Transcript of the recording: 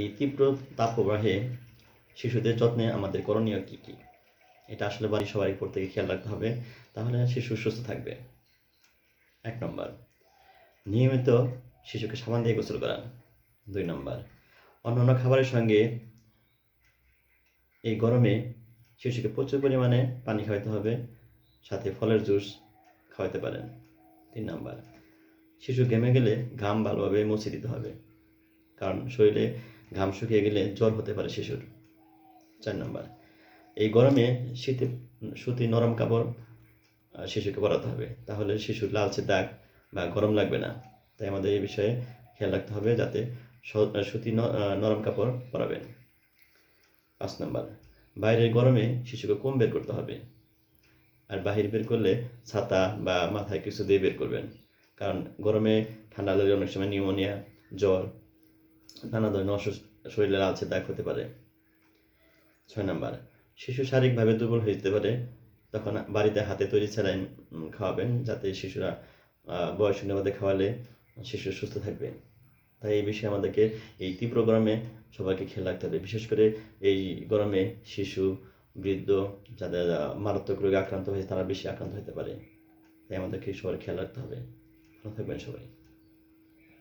এই তীব্র তাপপ্রবাহে শিশুদের যত্নে আমাদের করণীয় কী কী? এটা আসলে বাড়ির সবাই প্রত্যেকে খেয়াল রাখতে হবে, তাহলে শিশু সুস্থ থাকবে। এক নম্বর, নিয়মিত শিশুকে সাবান দিয়ে গোসল করান। দুই নম্বর, অন্যান্য খাবারের সঙ্গে এই গরমে শিশুকে প্রচুর পরিমাণে পানি খাওয়াতে হবে, সাথে ফলের জুস খাওয়াতে পারেন। তিন নাম্বার, শিশু ঘেমে গেলে ঘাম ভালোভাবে মুছে দিতে হবে, কারণ শরীরে ঘাম শুকিয়ে গেলে জ্বর হতে পারে শিশুর। চার নম্বর, এই গরমে শীতে, সুতি নরম কাপড় শিশুকে পরাতে হবে। তাহলে শিশুর লালচে দাগ বা গরম লাগবে না। তাই আমাদের এই বিষয়ে খেয়াল রাখতে হবে যাতে সুতি নরম কাপড় পরাবেন। পাঁচ নম্বর, বাইরের গরমে শিশুকে কম বের করতে হবে। আর বাহির বের করলে ছাতা বা মাথায় কিছু দিয়ে বের করবেন। কারণ গরমে ঠান্ডা লাগলে অনেক সময় নিউমোনিয়া, জ্বর নানা ধরনের অসুস্থ শরীরে লালচে দাগ হতে পারে। ছয় নাম্বার, শিশু শারীরিকভাবে দুর্বল হয়ে যেতে পারে। তখন বাড়িতে হাতে তৈরি খাওয়াবেন যাতে শিশুরা খাওয়ালে শিশু সুস্থ থাকবে। তাই এই বিষয়ে আমাদেরকে এই তীব্র গরমে সবাইকে খেয়াল রাখতে হবে। বিশেষ করে এই গরমে শিশু, বৃদ্ধ যাদের মারাত্মক রোগে আক্রান্ত হয়েছে, তারা বেশি আক্রান্ত হতে পারে। তাই আমাদেরকে সবার খেয়াল রাখতে হবে। ভালো থাকবেন সবাই।